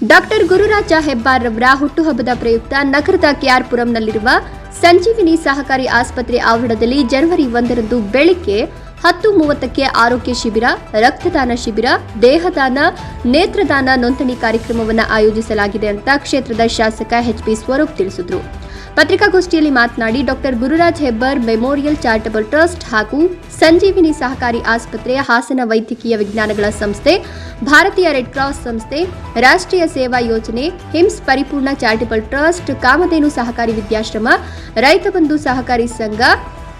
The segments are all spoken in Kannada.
ಡಾಕ್ಟರ್ ಗುರುರಾಜ ಹೆಬ್ಬಾರ್ ರವರ ಹುಟ್ಟುಹಬ್ಬದ ಪ್ರಯುಕ್ತ ನಗರದ ಕೆಆರ್ಪುರಂನಲ್ಲಿರುವ ಸಂಜೀವಿನಿ ಸಹಕಾರಿ ಆಸ್ಪತ್ರೆ ಆವರಣದಲ್ಲಿ ಜನವರಿ ಒಂದರಂದು ಬೆಳಿಗ್ಗೆ ಹತ್ತು ಮೂವತ್ತಕ್ಕೆ ಆರೋಗ್ಯ ಶಿಬಿರ, ರಕ್ತದಾನ ಶಿಬಿರ, ದೇಹದಾನ, ನೇತ್ರದಾನ ನೋಂದಣಿ ಕಾರ್ಯಕ್ರಮವನ್ನು ಆಯೋಜಿಸಲಾಗಿದೆ ಅಂತ ಕ್ಷೇತ್ರದ ಶಾಸಕ ಎಚ್ಪಿ ಸ್ವರೂಪ್ ತಿಳಿಸಿದರು. ಪತ್ರಿಕಾಗೋಷ್ಠಿಯಲ್ಲಿ ಮಾತನಾಡಿ doctor Gururaj Hebbar memorial charitable trust ಹಾಗೂ ಸಂಜೀವಿನಿ ಸಹಕಾರಿ ಆಸ್ಪತ್ರೆ ಹಾಸನ ವೈದ್ಯಕೀಯ ವಿಜ್ಞಾನಗಳ ಸಂಸ್ಥೆ, ಭಾರತೀಯ ರೆಡ್ ಕ್ರಾಸ್ ಸಂಸ್ಥೆ, ರಾಷ್ಟ್ರೀಯ ಸೇವಾ ಯೋಜನೆ, ಹಿಮ್ಸ್ ಪರಿಪೂರ್ಣ ಚಾರಿಟಬಲ್ ಟ್ರಸ್ಟ್, ಕಾಮಧೇನು ಸಹಕಾರಿ ವಿದ್ಯಾಶ್ರಮ, ರೈತ ಬಂಧು ಸಹಕಾರಿ ಸಂಘ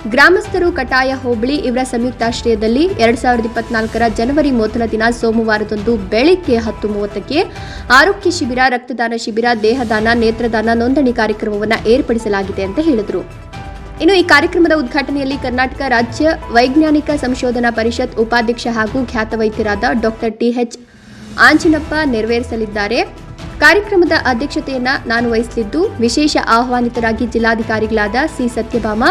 ಗ್ರಾಮಸ್ಥರು ಕಟಾಯ ಹೋಬಳಿ ಇವರ ಸಂಯುಕ್ತಾಶ್ರಯದಲ್ಲಿ ಎರಡ್ ಸಾವಿರದ ಇಪ್ಪತ್ನಾಲ್ಕರ ಜನವರಿ ಮೊದಲ ದಿನ ಸೋಮವಾರದಂದು ಬೆಳಿಗ್ಗೆ ಹತ್ತು ಮೂವತ್ತಕ್ಕೆ ಆರೋಗ್ಯ ಶಿಬಿರ, ರಕ್ತದಾನ ಶಿಬಿರ, ದೇಹದಾನ, ನೇತ್ರದಾನ ನೋಂದಣಿ ಕಾರ್ಯಕ್ರಮವನ್ನು ಏರ್ಪಡಿಸಲಾಗಿದೆ ಅಂತ ಹೇಳಿದರು. ಇನ್ನು ಈ ಕಾರ್ಯಕ್ರಮದ ಉದ್ಘಾಟನೆಯಲ್ಲಿ ಕರ್ನಾಟಕ ರಾಜ್ಯ ವೈಜ್ಞಾನಿಕ ಸಂಶೋಧನಾ ಪರಿಷತ್ ಉಪಾಧ್ಯಕ್ಷ ಹಾಗೂ ಖ್ಯಾತ ವೈದ್ಯರಾದ ಡಾಕ್ಟರ್ ಟಿಎಚ್ ಆಂಜನಪ್ಪ ನೆರವೇರಿಸಲಿದ್ದಾರೆ. ಕಾರ್ಯಕ್ರಮದ ಅಧ್ಯಕ್ಷತೆಯನ್ನು ನಾನು ವಹಿಸಲಿದ್ದು, ವಿಶೇಷ ಆಹ್ವಾನಿತರಾಗಿ ಜಿಲ್ಲಾಧಿಕಾರಿಗಳಾದ ಸಿ. ಸತ್ಯಭಾಮ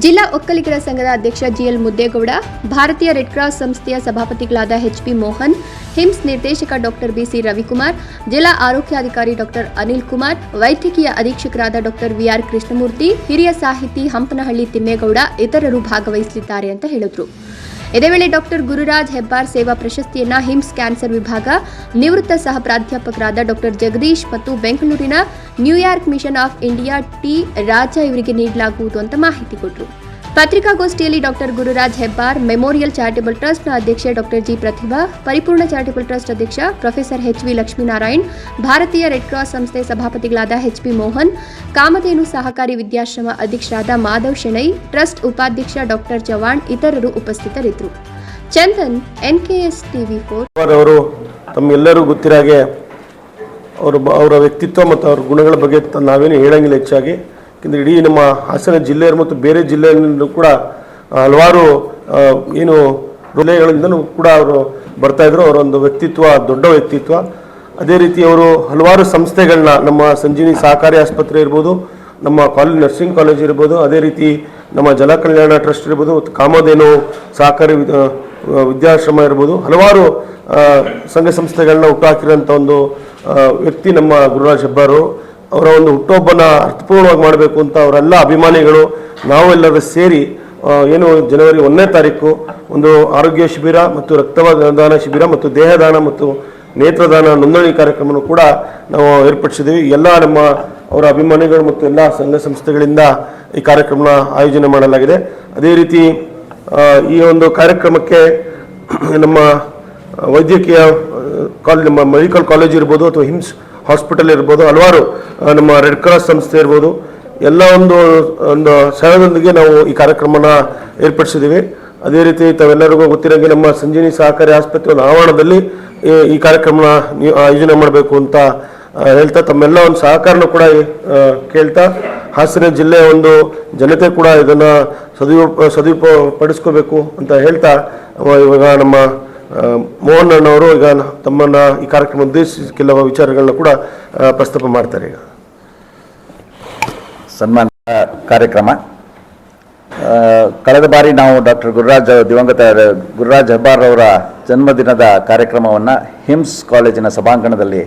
ಜಿಲ್ಲಾ ಒಕ್ಕಲಿಗರ ಸಂಘದ ಅಧ್ಯಕ್ಷ ಜಿಎಲ್ ಮುದ್ದೇಗೌಡ, ಭಾರತೀಯ ರೆಡ್ ಕ್ರಾಸ್ ಸಂಸ್ಥೆಯ ಸಭಾಪತಿಗಳಾದ ಎಚ್ಪಿ ಮೋಹನ್ ಹಿಮ್ಸ್ ನಿರ್ದೇಶಕ ಡಾಕ್ಟರ್ ಬಿಸಿ ರವಿಕುಮಾರ್, ಜಿಲ್ಲಾ ಆರೋಗ್ಯಾಧಿಕಾರಿ ಡಾಕ್ಟರ್ ಅನಿಲ್ ಕುಮಾರ್, ವೈದ್ಯಕೀಯ ಅಧೀಕ್ಷಕರಾದ ಡಾಕ್ಟರ್ ವಿಆರ್ ಕೃಷ್ಣಮೂರ್ತಿ, ಹಿರಿಯ ಸಾಹಿತಿ ಹಂಪನಹಳ್ಳಿ ತಿಮ್ಮೇಗೌಡ ಇತರರು ಭಾಗವಹಿಸಲಿದ್ದಾರೆ ಅಂತ ಹೇಳಿದರು. ಇದೇ ವೇಳೆ ಡಾಕ್ಟರ್ ಗುರುರಾಜ್ ಹೆಬ್ಬಾರ್ ಸೇವಾ ಪ್ರಶಸ್ತಿಯನ್ನ ಹಿಮ್ಸ್ ಕ್ಯಾನ್ಸರ್ ವಿಭಾಗ, ನಿವೃತ್ತ ಸಹ ಪ್ರಾಧ್ಯಾಪಕರಾದ ಡಾಕ್ಟರ್ ಜಗದೀಶ್ ಮತ್ತು ಬೆಂಗಳೂರಿನ New York mission of India T Raja ಇವರಿಗೆ ನೀಡಲಾಗುವುದು ಅಂತ ಮಾಹಿತಿ ಕೊಟ್ಟರು ಪತ್ರಿಕಾಗೋಷ್ಠಿಯಲ್ಲಿ doctor Gururaj Hebbar, memorial charitable ಟ್ರಸ್ಟ್ನ ಅಧ್ಯಕ್ಷ doctor G Prathibha, Paripoorna charitable trust ಅಧ್ಯಕ್ಷ professor H V Lakshminarayan, Bharatiya red cross ಸಂಸ್ಥೆ ಸಭಾಪತಿಗಳಾದ ಎಚ್ ಪಿ ಮೋಹನ್, ಕಾಮಧೇನು ಸಹಕಾರಿ ವಿದ್ಯಾಶ್ರಮ ಅಧ್ಯಕ್ಷರಾದ ಮಾಧವ್ ಶೆಣೈ, ಟ್ರಸ್ಟ್ ಉಪಾಧ್ಯಕ್ಷ ಡಾಕ್ಟರ್ ಚವಾಣ್ ಇತರರು ಉಪಸ್ಥಿತರಿದ್ದರು. Chandan, NKS TV four. ಅವರು ತಮ್ಮೆಲ್ಲರೂ ಗೊತ್ತಿರಾಗೆ ಅವರು ಅವರ ವ್ಯಕ್ತಿತ್ವ ಮತ್ತು ಅವ್ರ ಗುಣಗಳ ಬಗ್ಗೆ ನಾವೇನು ಹೇಳಂಗಿಲ್ಲ ಹೆಚ್ಚಾಗಿ. ಯಾಕೆಂದರೆ ಇಡೀ ನಮ್ಮ ಹಾಸನ ಜಿಲ್ಲೆಯರು ಮತ್ತು ಬೇರೆ ಜಿಲ್ಲೆಯಿಂದ ಕೂಡ ಹಲವಾರು ಏನು ಹೃದಯಗಳಿಂದಲೂ ಕೂಡ ಅವರು ಬರ್ತಾ ಇದ್ರು. ಅವರೊಂದು ವ್ಯಕ್ತಿತ್ವ, ದೊಡ್ಡ ವ್ಯಕ್ತಿತ್ವ. ಅದೇ ರೀತಿ ಅವರು ಹಲವಾರು ಸಂಸ್ಥೆಗಳನ್ನ, ನಮ್ಮ ಸಂಜೀವಿನಿ ಸಹಕಾರಿ ಆಸ್ಪತ್ರೆ ಇರ್ಬೋದು, ನಮ್ಮ ಕಾಲೇಜ್, ನರ್ಸಿಂಗ್ ಕಾಲೇಜ್ ಇರ್ಬೋದು, ಅದೇ ರೀತಿ ನಮ್ಮ ಜಲ ಕಲ್ಯಾಣ ಟ್ರಸ್ಟ್ ಇರ್ಬೋದು, ಮತ್ತು ಕಾಮಧೇನು ಸಹಕಾರಿ ವಿದ್- ವಿದ್ಯಾಶ್ರಮ ಇರ್ಬೋದು. ಹಲವಾರು ಸಂಘ ಸಂಸ್ಥೆಗಳನ್ನ ಹುಟ್ಟುಹಾಕಿರೋಂಥ ಒಂದು ವ್ಯಕ್ತಿ ನಮ್ಮ ಗುರುರಾಜ್ ಹೆಬ್ಬಾರು. ಅವರ ಒಂದು ಹುಟ್ಟುಹಬ್ಬನ ಅರ್ಥಪೂರ್ಣವಾಗಿ ಮಾಡಬೇಕು ಅಂತ ಅವರೆಲ್ಲ ಅಭಿಮಾನಿಗಳು, ನಾವೆಲ್ಲರೂ ಸೇರಿ ಏನು ಜನವರಿ ಒಂದನೇ ತಾರೀಕು, ಒಂದು ಆರೋಗ್ಯ ಶಿಬಿರ ಮತ್ತು ರಕ್ತದಾನ ಶಿಬಿರ ಮತ್ತು ದೇಹದಾನ ಮತ್ತು ನೇತ್ರದಾನ ನೋಂದಣಿ ಕಾರ್ಯಕ್ರಮವನ್ನು ಕೂಡ ನಾವು ಏರ್ಪಡಿಸಿದ್ದೀವಿ. ಎಲ್ಲ ನಮ್ಮ ಅವರ ಅಭಿಮಾನಿಗಳು ಮತ್ತು ಎಲ್ಲ ಸಂಘ ಸಂಸ್ಥೆಗಳಿಂದ ಈ ಕಾರ್ಯಕ್ರಮನ ಆಯೋಜನೆ ಮಾಡಲಾಗಿದೆ. ಅದೇ ರೀತಿ ಈ ಒಂದು ಕಾರ್ಯಕ್ರಮಕ್ಕೆ ನಮ್ಮ ವೈದ್ಯಕೀಯ ಕಾಲೇಜ್ ನಮ್ಮ ಮೆಡಿಕಲ್ ಕಾಲೇಜ್ ಇರ್ಬೋದು ಅಥವಾ ಹಿಮ್ಸ್ ಹಾಸ್ಪಿಟಲ್ ಇರ್ಬೋದು, ಹಲವಾರು ನಮ್ಮ ರೆಡ್ ಕ್ರಾಸ್ ಸಂಸ್ಥೆ ಇರ್ಬೋದು, ಎಲ್ಲ ಒಂದು ಒಂದು ಸಹದೊಂದಿಗೆ ನಾವು ಈ ಕಾರ್ಯಕ್ರಮನ ಏರ್ಪಡಿಸಿದ್ದೀವಿ. ಅದೇ ರೀತಿ ತಾವೆಲ್ಲರಿಗೂ ಗೊತ್ತಿರೋಂಗೆ ನಮ್ಮ ಸಂಜೀವಿನಿ ಸಹಕಾರಿ ಆಸ್ಪತ್ರೆ ಒಂದು ಆವರಣದಲ್ಲಿ ಈ- ಕಾರ್ಯಕ್ರಮನ ಆಯೋಜನೆ ಮಾಡಬೇಕು ಅಂತ ಹೇಳ್ತಾ, ತಮ್ಮೆಲ್ಲ ಒಂದು ಸಹಕಾರನ ಕೂಡ ಕೇಳ್ತಾ, ಹಾಸನ ಜಿಲ್ಲೆಯ ಒಂದು ಜನತೆ ಕೂಡ ಇದನ್ನು ಸದುಪ ಸದುಪಡಿಸ್ಕೋಬೇಕು ಅಂತ ಹೇಳ್ತಾ ಇವಾಗ ನಮ್ಮ ಮೋಹನ್ ಅಣ್ಣವರು ಈಗ ತಮ್ಮನ್ನ ಈ ಕಾರ್ಯಕ್ರಮ ಉದ್ದೇಶಿಸಿ ಕೆಲವು ವಿಚಾರಗಳನ್ನ ಕೂಡ ಪ್ರಸ್ತಾಪ ಮಾಡ್ತಾರೆ ಈಗ. ಸನ್ಮಾನ ಕಾರ್ಯಕ್ರಮ. ಕಳೆದ ಬಾರಿ ನಾವು ಡಾಕ್ಟರ್ ಗುರುರಾಜ್ ದಿವಂಗತ, ಗುರುರಾಜ್ ಹೆಬ್ಬಾರ್ ಅವರ ಜನ್ಮದಿನದ ಕಾರ್ಯಕ್ರಮವನ್ನು ಹಿಮ್ಸ್ ಕಾಲೇಜಿನ ಸಭಾಂಗಣದಲ್ಲಿ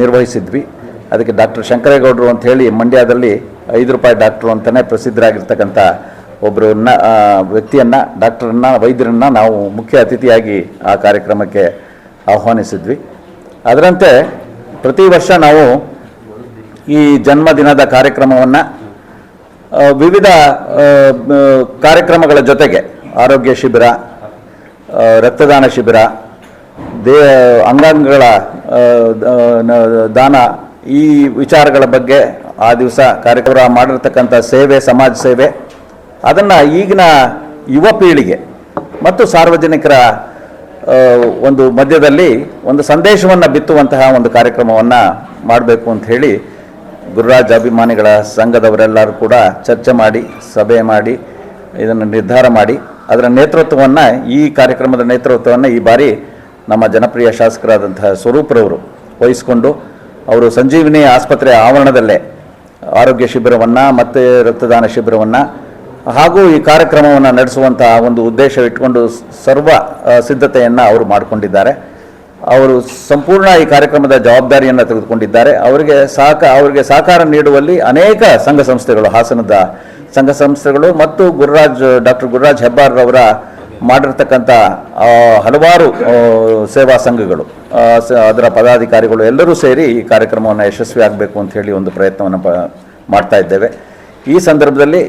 ನಿರ್ವಹಿಸಿದ್ವಿ. ಅದಕ್ಕೆ ಡಾಕ್ಟರ್ ಶಂಕರೇಗೌಡರು ಅಂತ ಹೇಳಿ ಮಂಡ್ಯದಲ್ಲಿ ಐದು ರೂಪಾಯಿ ಡಾಕ್ಟ್ರು ಅಂತಲೇ ಪ್ರಸಿದ್ಧರಾಗಿರ್ತಕ್ಕಂಥ ಒಬ್ಬರನ್ನ ವ್ಯಕ್ತಿಯನ್ನು, ಡಾಕ್ಟರನ್ನು, ವೈದ್ಯರನ್ನು ನಾವು ಮುಖ್ಯ ಅತಿಥಿಯಾಗಿ ಆ ಕಾರ್ಯಕ್ರಮಕ್ಕೆ ಆಹ್ವಾನಿಸಿದ್ವಿ. ಅದರಂತೆ ಪ್ರತಿ ವರ್ಷ ನಾವು ಈ ಜನ್ಮದಿನದ ಕಾರ್ಯಕ್ರಮವನ್ನು ವಿವಿಧ ಕಾರ್ಯಕ್ರಮಗಳ ಜೊತೆಗೆ, ಆರೋಗ್ಯ ಶಿಬಿರ ರಕ್ತದಾನ ಶಿಬಿರ, ದೇ, ಅಂಗಾಂಗಗಳ ದಾನ, ಈ ವಿಚಾರಗಳ ಬಗ್ಗೆ ಆ ದಿವಸ ಕಾರ್ಯಕ್ರಮ ಮಾಡಿರ್ತಕ್ಕಂಥ ಸೇವೆ, ಸಮಾಜ ಸೇವೆ ಅದನ್ನು ಈಗಿನ ಯುವ ಪೀಳಿಗೆ ಮತ್ತು ಸಾರ್ವಜನಿಕರ ಒಂದು ಮಧ್ಯದಲ್ಲಿ ಒಂದು ಸಂದೇಶವನ್ನು ಬಿತ್ತುವಂತಹ ಒಂದು ಕಾರ್ಯಕ್ರಮವನ್ನು ಮಾಡಬೇಕು ಅಂತ ಹೇಳಿ ಗುರುರಾಜ್ ಅಭಿಮಾನಿಗಳ ಸಂಘದವರೆಲ್ಲರೂ ಕೂಡ ಚರ್ಚೆ ಮಾಡಿ, ಸಭೆ ಮಾಡಿ, ಇದನ್ನು ನಿರ್ಧಾರ ಮಾಡಿ, ಅದರ ನೇತೃತ್ವವನ್ನು, ಈ ಕಾರ್ಯಕ್ರಮದ ನೇತೃತ್ವವನ್ನು ಈ ಬಾರಿ ನಮ್ಮ ಜನಪ್ರಿಯ ಶಾಸಕರಾದಂತಹ ಸ್ವರೂಪ್ರವರು ವಹಿಸಿಕೊಂಡು, ಅವರು ಸಂಜೀವಿನಿ ಆಸ್ಪತ್ರೆ ಆವರಣದಲ್ಲೇ ಆರೋಗ್ಯ ಶಿಬಿರವನ್ನು ಮತ್ತು ರಕ್ತದಾನ ಶಿಬಿರವನ್ನು ಹಾಗೂ ಈ ಕಾರ್ಯಕ್ರಮವನ್ನು ನಡೆಸುವಂತಹ ಒಂದು ಉದ್ದೇಶ ಇಟ್ಕೊಂಡು ಸರ್ವ ಸಿದ್ಧತೆಯನ್ನು ಅವರು ಮಾಡಿಕೊಂಡಿದ್ದಾರೆ. ಅವರು ಸಂಪೂರ್ಣ ಈ ಕಾರ್ಯಕ್ರಮದ ಜವಾಬ್ದಾರಿಯನ್ನು ತೆಗೆದುಕೊಂಡಿದ್ದಾರೆ. ಅವರಿಗೆ ಸಹಕ ಅವರಿಗೆ ಸಹಕಾರ ನೀಡುವಲ್ಲಿ ಅನೇಕ ಸಂಘ ಸಂಸ್ಥೆಗಳು, ಹಾಸನದ ಸಂಘ ಸಂಸ್ಥೆಗಳು ಮತ್ತು ಗುರುರಾಜ್, ಡಾಕ್ಟರ್ ಗುರುರಾಜ್ ಹೆಬ್ಬಾರ್ರವರ ಮಾಡಿರ್ತಕ್ಕಂಥ ಹಲವಾರು ಸೇವಾ ಸಂಘಗಳು ಅದರ ಪದಾಧಿಕಾರಿಗಳು ಎಲ್ಲರೂ ಸೇರಿ ಈ ಕಾರ್ಯಕ್ರಮವನ್ನು ಯಶಸ್ವಿ ಆಗಬೇಕು ಅಂತ ಹೇಳಿ ಒಂದು ಪ್ರಯತ್ನವನ್ನು ಪ, ಮಾಡ್ತಾ ಇದ್ದೇವೆ. ಈ ಸಂದರ್ಭದಲ್ಲಿ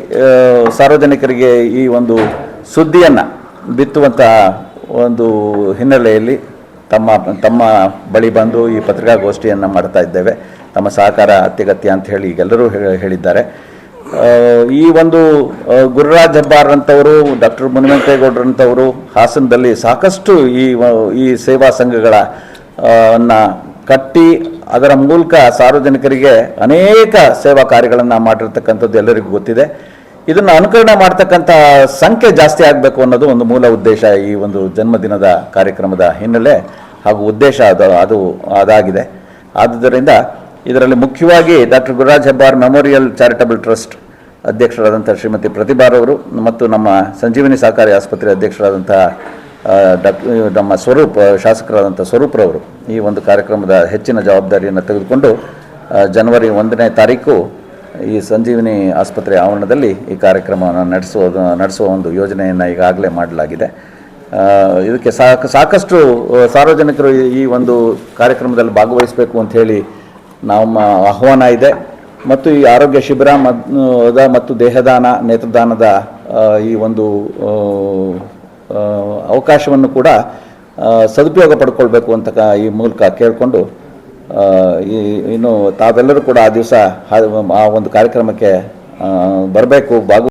ಸಾರ್ವಜನಿಕರಿಗೆ ಈ ಒಂದು ಸುದ್ದಿಯನ್ನು ಬಿತ್ತುವಂಥ ಒಂದು ಹಿನ್ನೆಲೆಯಲ್ಲಿ ತಮ್ಮ ತಮ್ಮ ಬಳಿ ಬಂದು ಈ ಪತ್ರಿಕಾಗೋಷ್ಠಿಯನ್ನು ಮಾಡ್ತಾ ಇದ್ದೇವೆ. ತಮ್ಮ ಸಹಕಾರ ಅತ್ಯಗತ್ಯ ಅಂತ ಹೇಳಿ ಈಗೆಲ್ಲರೂ ಹೇಳಿದ್ದಾರೆ. ಈ ಒಂದು ಗುರುರಾಜ್ ಅಂತವರು, ಡಾಕ್ಟರ್ ಮುನಿವೆಂಕಟೇಗೌಡರಂಥವರು ಹಾಸನದಲ್ಲಿ ಸಾಕಷ್ಟು ಈ ಈ ಸೇವಾ ಸಂಘಗಳನ್ನ ಕಟ್ಟಿ ಅದರ ಮೂಲಕ ಸಾರ್ವಜನಿಕರಿಗೆ ಅನೇಕ ಸೇವಾ ಕಾರ್ಯಗಳನ್ನು ಮಾಡಿರ್ತಕ್ಕಂಥದ್ದು ಎಲ್ಲರಿಗೂ ಗೊತ್ತಿದೆ. ಇದನ್ನು ಅನುಕರಣೆ ಮಾಡ್ತಕ್ಕಂಥ ಸಂಖ್ಯೆ ಜಾಸ್ತಿ ಆಗಬೇಕು ಅನ್ನೋದು ಒಂದು ಮೂಲ ಉದ್ದೇಶ ಈ ಒಂದು ಜನ್ಮದಿನದ ಕಾರ್ಯಕ್ರಮದ ಹಿನ್ನೆಲೆ ಹಾಗೂ ಉದ್ದೇಶ ಅದು ಅದು ಅದಾಗಿದೆ. ಆದುದರಿಂದ ಇದರಲ್ಲಿ ಮುಖ್ಯವಾಗಿ doctor Gururaj Hebbar memorial charitable trust ಅಧ್ಯಕ್ಷರಾದಂಥ ಶ್ರೀಮತಿ ಪ್ರತಿಭಾರವರು ಮತ್ತು ನಮ್ಮ ಸಂಜೀವಿನಿ ಸಹಕಾರಿ ಆಸ್ಪತ್ರೆ ಅಧ್ಯಕ್ಷರಾದಂಥ ನಮ್ಮ ಸ್ವರೂಪ್, ಶಾಸಕರಾದಂಥ ಸ್ವರೂಪ್ರವರು ಈ ಒಂದು ಕಾರ್ಯಕ್ರಮದ ಹೆಚ್ಚಿನ ಜವಾಬ್ದಾರಿಯನ್ನು ತೆಗೆದುಕೊಂಡು ಜನವರಿ ಒಂದನೇ ತಾರೀಕು ಈ ಸಂಜೀವಿನಿ ಆಸ್ಪತ್ರೆ ಆವರಣದಲ್ಲಿ ಈ ಕಾರ್ಯಕ್ರಮವನ್ನು ನಡೆಸುವ ನಡೆಸುವ ಒಂದು ಯೋಜನೆಯನ್ನು ಈಗಾಗಲೇ ಮಾಡಲಾಗಿದೆ. ಇದಕ್ಕೆ ಸಾಕ, ಸಾಕಷ್ಟು ಸಾರ್ವಜನಿಕರು ಈ- ಒಂದು ಕಾರ್ಯಕ್ರಮದಲ್ಲಿ ಭಾಗವಹಿಸಬೇಕು ಅಂತ ಹೇಳಿ ನಮ್ಮ ಆಹ್ವಾನ ಇದೆ. ಮತ್ತು ಈ ಆರೋಗ್ಯ ಶಿಬಿರ ಮತ್ತು ದೇಹದಾನ, ನೇತ್ರದಾನದ ಈ ಒಂದು ಅವಕಾಶವನ್ನು ಕೂಡ ಸದುಪಯೋಗ ಪಡ್ಕೊಳ್ಬೇಕು ಅಂತ ಈ ಮೂಲಕ ಕೇಳಿಕೊಂಡು ಈ, ಇನ್ನು ತಾವೆಲ್ಲರೂ ಕೂಡ ಆ ದಿವಸ ಆ ಒಂದು ಕಾರ್ಯಕ್ರಮಕ್ಕೆ ಬರಬೇಕು ಭಾಗ